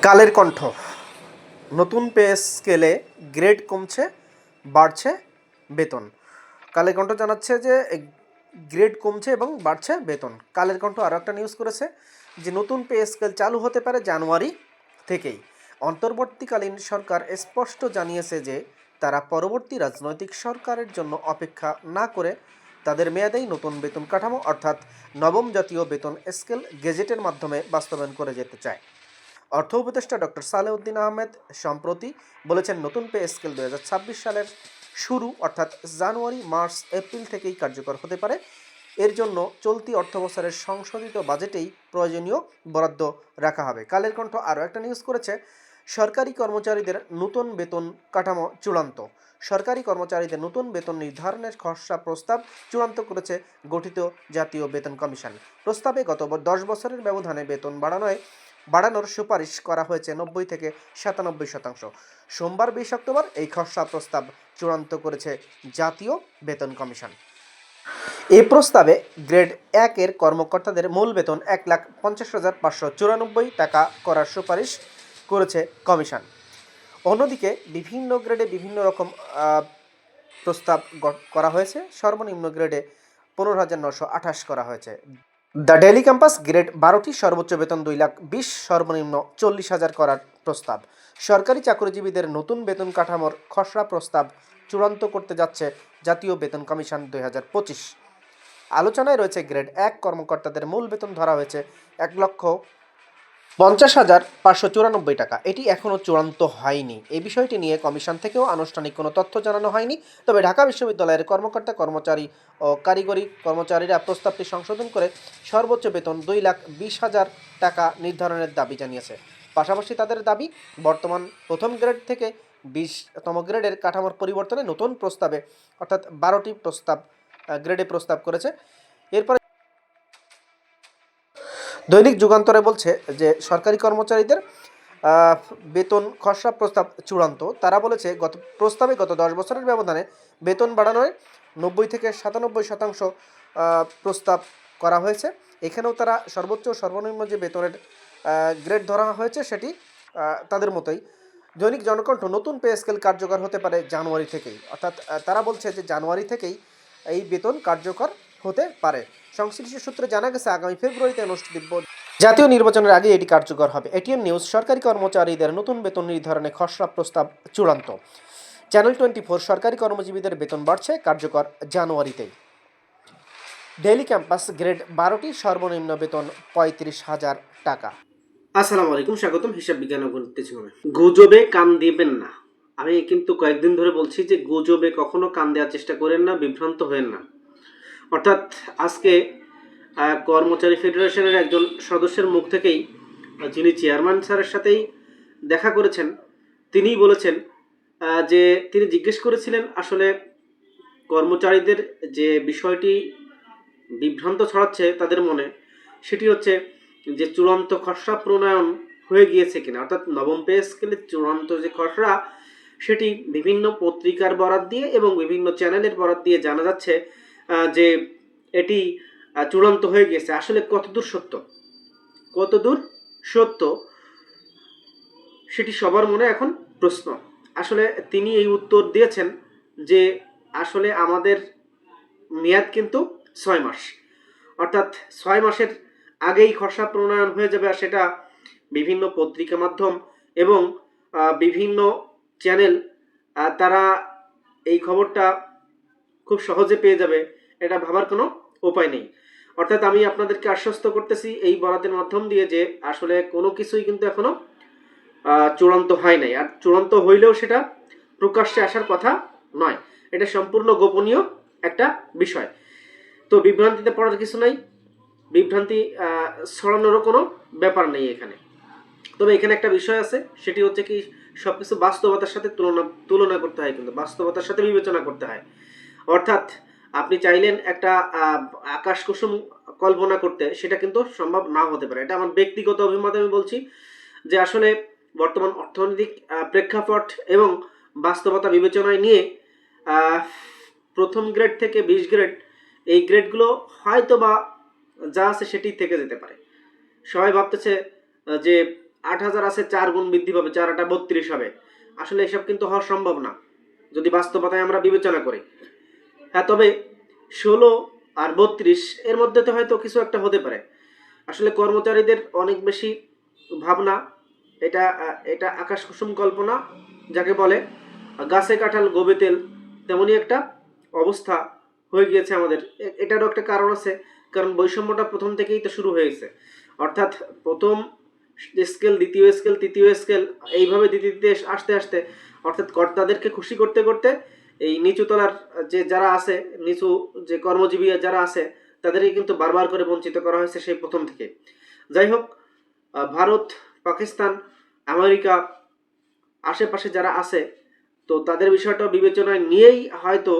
কালের কণ্ঠ। নতুন পে স্কেলে গ্রেড কমছে, বাড়ছে বেতন। কালের কণ্ঠ জানাচ্ছে যে, গ্রেড কমছে এবং বাড়ছে বেতন। কালের কণ্ঠ আরও একটা নিউজ করেছে যে, নতুন পে স্কেল চালু হতে পারে জানুয়ারি থেকেই। অন্তর্বর্তীকালীন সরকার স্পষ্ট জানিয়েছে যে, তারা পরবর্তী রাজনৈতিক সরকারের জন্য অপেক্ষা না করে তাদের মেয়াদেই নতুন বেতন কাঠামো অর্থাৎ নবম জাতীয় বেতন স্কেল গেজেটের মাধ্যমে বাস্তবায়ন করে যেতে চায়। অর্থ উপদেষ্টা ডক্টর সালেউদ্দিন আহমেদ সম্প্রতি বলেছেন নতুন পে স্কেল দু হাজার ছাব্বিশ সালের শুরু, অর্থাৎ জানুয়ারি, মার্চ, এপ্রিল থেকেই কার্যকর হতে পারে। এর জন্য চলতি অর্থবছরের সংশোধিত বাজেটেই প্রয়োজনীয় বরাদ্দ রাখা হবে। কালের কণ্ঠ আরও একটা নিউজ করেছে, সরকারি কর্মচারীদের নতুন বেতন কাঠামো চূড়ান্ত। সরকারি কর্মচারীদের নতুন বেতন নির্ধারণের খসড়া প্রস্তাব চূড়ান্ত করেছে গঠিত জাতীয় বেতন কমিশন। প্রস্তাবে গত দশ বছরের ব্যবধানে বেতন বাড়ানোয় বাড়ানোর সুপারিশ করা হয়েছে নব্বই থেকে সাতানব্বই শতাংশ। সোমবার বিশ অক্টোবর এই খসড়া প্রস্তাব চূড়ান্ত করেছে জাতীয় বেতন কমিশন। এই প্রস্তাবে গ্রেড একের কর্মকর্তাদের মূল বেতন এক লাখ পঞ্চাশ হাজার পাঁচশো চুরানব্বই টাকা করার সুপারিশ করেছে কমিশন। অন্যদিকে বিভিন্ন গ্রেডে বিভিন্ন রকম প্রস্তাব করা হয়েছে। সর্বনিম্ন গ্রেডে পনেরো হাজার নশো আঠাশ করা হয়েছে। দ্য ডেলি ক্যাম্পাস গ্রেড বারোটি সর্বোচ্চ বেতন দুই লাখ বিশ, সর্বনিম্ন চল্লিশ হাজার করার প্রস্তাব। সরকারি চাকরিজীবীদের নতুন বেতন কাঠামোর খসড়া প্রস্তাব চূড়ান্ত করতে যাচ্ছে জাতীয় বেতন কমিশন দুই পঁচিশ। আলোচনায় রয়েছে গ্রেড এক কর্মকর্তাদের মূল বেতন ধরা হয়েছে এক লক্ষ পঞ্চাশ হাজার পাঁচশো চুরানব্বই টাকা। এটি এখনও চূড়ান্ত হয়নি। এই বিষয়টি নিয়ে কমিশন থেকেও আনুষ্ঠানিক কোনো তথ্য জানানো হয়নি। তবে ঢাকা বিশ্ববিদ্যালয়ের কর্মকর্তা, কর্মচারী ও কারিগরি কর্মচারীরা প্রস্তাবটি সংশোধন করে সর্বোচ্চ বেতন দুই লাখ বিশ হাজার টাকা নির্ধারণের দাবি জানিয়েছে। পাশাপাশি তাদের দাবি, বর্তমান প্রথম গ্রেড থেকে বিশতম গ্রেডের কাঠামোর পরিবর্তনে নতুন প্রস্তাবে, অর্থাৎ বারোটি প্রস্তাব গ্রেডে প্রস্তাব করেছে। এরপরে দৈনিক যুগান্তরে বলছে যে সরকারি কর্মচারীদের বেতন খসড়া প্রস্তাব চূড়ান্ত। তারা বলেছে, গত প্রস্তাবে গত দশ বছরের ব্যবধানে বেতন বাড়ানোয় নব্বই থেকে সাতানব্বই শতাংশ প্রস্তাব করা হয়েছে। এখানেও তারা সর্বোচ্চ সর্বনিম্ন যে বেতনের গ্রেড ধরা হয়েছে সেটি তাদের মতোই। দৈনিক জনকণ্ঠ নতুন পে স্কেল কার্যকর হতে পারে জানুয়ারি থেকেই। অর্থাৎ তারা বলছে যে জানুয়ারি থেকেই এই বেতন কার্যকর হতে পারে। সংশ্লিষ্ট সূত্রে জানা গেছে, আগামী ফেব্রুয়ারিতে অনুষ্ঠিত জাতীয় নির্বাচনের আগে এটি কার্যকর হবে। এটিএম নিউজ, সরকারি কর্মচারীদের নতুন বেতন নির্ধারণে খসড়া প্রস্তাব চূড়ান্ত। চ্যানেল টোয়েন্টি ফোর সরকারি কর্মজীবীদের বেতন বাড়ছে কার্যকর জানুয়ারিতেই। ডেইলি ক্যাম্পাস গ্রেড বারোটি, সর্বনিম্ন বেতন পঁয়ত্রিশ হাজার টাকা। আসসালামু আলাইকুম, স্বাগতম হিসাব বিজ্ঞান গুজবে কান দিবেন না। আমি কিন্তু কয়েকদিন ধরে বলছি যে, গুজবে কখনো কান দেওয়ার চেষ্টা করেন না, বিভ্রান্ত হয়েন না। অর্থাৎ আজকে কর্মচারী ফেডারেশনের একজন সদস্যের মুখ থেকেই যিনি চেয়ারম্যান স্যারের সাথেই দেখা করেছেন, তিনিই বলেছেন যে তিনি জিজ্ঞেস করেছিলেন আসলে কর্মচারীদের যে বিষয়টি বিভ্রান্ত ছড়াচ্ছে তাদের মনে, সেটি হচ্ছে যে চূড়ান্ত খসড়া প্রণয়ন হয়ে গিয়েছে কিনা। অর্থাৎ নবম পে স্কেলের চূড়ান্ত যে খসড়া, সেটি বিভিন্ন পত্রিকার বরাত দিয়ে এবং বিভিন্ন চ্যানেলের বরাত দিয়ে জানা যাচ্ছে যে এটি চূড়ান্ত হয়ে গিয়েছে আসলে কতদূর সত্য? কতদূর সত্য? সেটি সবার মনে এখন প্রশ্ন। আসলে তিনি এই উত্তর দিয়েছেন যে আসলে আমাদের মেয়াদ কিন্তু ছয় মাস। অর্থাৎ ছয় মাসের আগেই খসড়া প্রণয়ন হয়ে যাবে আর সেটা বিভিন্ন পত্রিকা মাধ্যম এবং বিভিন্ন চ্যানেল তারা এই খবরটা খুব সহজে পেয়ে যাবে। এটা ভাবার কোনো উপায় নেই। অর্থাৎ আমি আপনাদেরকে আশ্বস্ত করতেছি এই বরাতের মাধ্যম দিয়ে যে আসলে কোনো কিছুই কিন্তু এখনও চূড়ান্ত হয় নাই। আর চূড়ান্ত হইলেও সেটা প্রকাশ্যে আসার কথা নয়। এটা সম্পূর্ণ গোপনীয় একটা বিষয়। তো বিভ্রান্তিতে পড়ার কিছু নাই। বিভ্রান্তি ছড়ানোরও কোনো ব্যাপার নেই এখানে। তবে এখানে একটা বিষয় আছে, সেটি হচ্ছে কি সবকিছু বাস্তবতার সাথে তুলনা তুলনা করতে হয় কিন্তু, বাস্তবতার সাথে বিবেচনা করতে হয়। অর্থাৎ আপনি চাইলেন একটা আকাশ কুসুম কল্পনা করতে, সেটা কিন্তু সম্ভব না হতে পারে। এটা আমার ব্যক্তিগত অভিমত আমি বলছি যে আসলে বর্তমান অর্থনৈতিক প্রেক্ষাপট এবং বাস্তবতা বিবেচনায় নিয়ে প্রথম গ্রেড থেকে বিশ গ্রেড এই গ্রেডগুলো হয়তো বা যা আছে সেটি থেকে যেতে পারে। সবাই ভাবতেছে যে আট হাজার আছে চার গুণ বৃদ্ধি পাবে, চার আটা বত্রিশ হবে। আসলে এসব কিন্তু হওয়া সম্ভব না। যদি বাস্তবতায় আমরা বিবেচনা করি হ্যাঁ তবে ষোলো আর বত্রিশ এর মধ্যে তো হয়তো কিছু একটা হতে পারে। আসলে কর্মচারীদের অনেক বেশি ভাবনা, এটা এটা আকাশ কুসুম কল্পনা, যাকে বলে, গাছে কাঁঠাল, গোবে তেল, তেমনই একটা অবস্থা হয়ে গিয়েছে আমাদের। এটারও একটা কারণ আছে, কারণ বৈষম্যটা প্রথম থেকেই তো শুরু হয়েছে। অর্থাৎ প্রথম স্কেল, দ্বিতীয় স্কেল, তৃতীয় স্কেল, এইভাবে দিতে দিতে, আসতে আসতে, অর্থাৎ কর্তাদেরকে খুশি করতে করতে এই নিচু তলার যে যারা আছে, নিচু যে কর্মজীবী যারা আছে, তাদেরকে কিন্তু বারবার করে বঞ্চিত করা হয়েছে সেই প্রথম থেকে। যাই হোক ভারত, পাকিস্তান, আমেরিকা, আশেপাশে যারা আছে, তো তাদের বিষয়টা বিবেচনায় নিয়েই হয়তো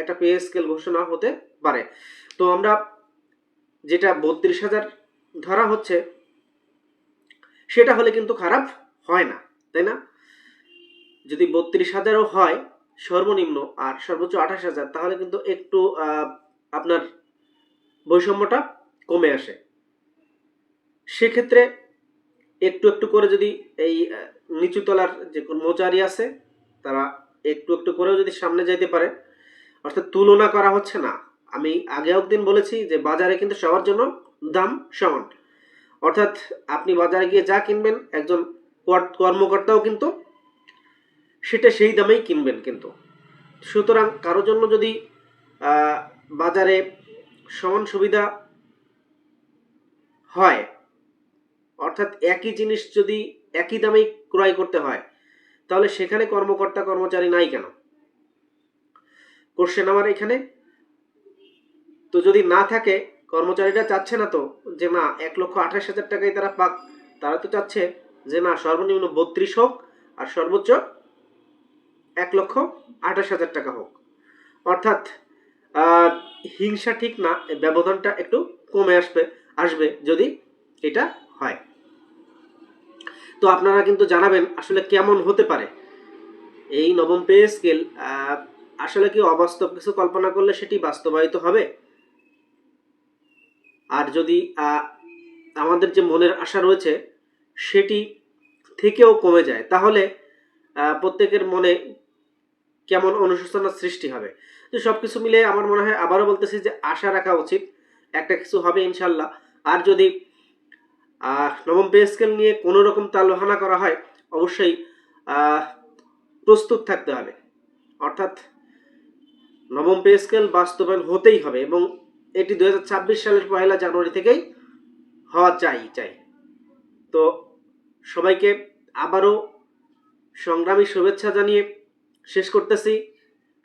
একটা পে স্কেল ঘোষণা হতে পারে। তো আমরা যেটা বত্রিশ হাজার ধরা হচ্ছে, সেটা হলে কিন্তু খারাপ হয় না, তাই না? যদি বত্রিশ হাজারও হয় সর্বনিম্ন আর সর্বোচ্চ আঠাশ হাজার, তাহলে কিন্তু একটু আপনার বৈষম্যটা কমে আসে। সেক্ষেত্রে একটু একটু করে যদি এই নিচু তলার যে কর্মচারী আছে, তারা একটু একটু করেও যদি সামনে যাইতে পারে, অর্থাৎ তুলনা করা হচ্ছে না। আমি আগে একদিন বলেছি যে বাজারে কিন্তু সবার জন্য দাম সমান। অর্থাৎ আপনি বাজারে গিয়ে যা কিনবেন, একজন কর্মকর্তাও কিন্তু সেটা সেই দামেই কিনবেন কিন্তু। সুতরাং কারও জন্য যদি বাজারে সমান সুবিধা হয়, অর্থাৎ একই জিনিস যদি একই দামেই ক্রয় করতে হয়, তাহলে সেখানে কর্মকর্তা কর্মচারী নাই কেন? কোশ্চেন আমার এখানে। তো যদি না থাকে, কর্মচারীরা চাচ্ছে না তো, যে না, এক লক্ষ আঠাশ হাজার টাকায় তারা পাক, তারা তো চাচ্ছে যে না, সর্বনিম্ন বত্রিশ হোক আর সর্বোচ্চ এক লক্ষ আঠাশ হাজার টাকা হোক। অর্থাৎ হিংসা ঠিক না, ব্যবধানটা একটু কমে আসবে আসবে যদি এটা হয়। তো আপনারা কিন্তু জানাবেন আসলে কেমন হতে পারে। এই নবম পে স্কেল আসলে কি অবাস্তব কিছু কল্পনা করলে সেটি বাস্তবায়িত হবে? আর যদি আমাদের যে মনের আশা রয়েছে, সেটি থেকেও কমে যায়, তাহলে প্রত্যেকের মনে কেমন অনুশোচনার সৃষ্টি হবে। তো সব কিছু মিলে আমার মনে হয় আবারও বলতেছি যে আশা রাখা উচিত। একটা কিছু হবে ইনশাল্লাহ আর যদি নবম পে স্কেল নিয়ে কোনো রকম তালবাহানা করা হয়, অবশ্যই প্রস্তুত থাকতে হবে। অর্থাৎ, নবম পে স্কেল বাস্তবায়ন হতেই হবে এবং এটি দুহাজার ছাব্বিশ সালের পয়লা জানুয়ারি থেকেই হওয়া চাই চাই। তো সবাইকে আবারও সংগ্রামী শুভেচ্ছা জানিয়ে শেষ করতেছি।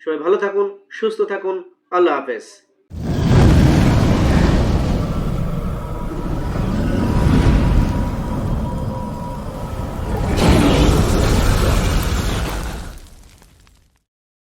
সবাই ভালো থাকুন সুস্থ থাকুন। আল্লাহ হাফেজ।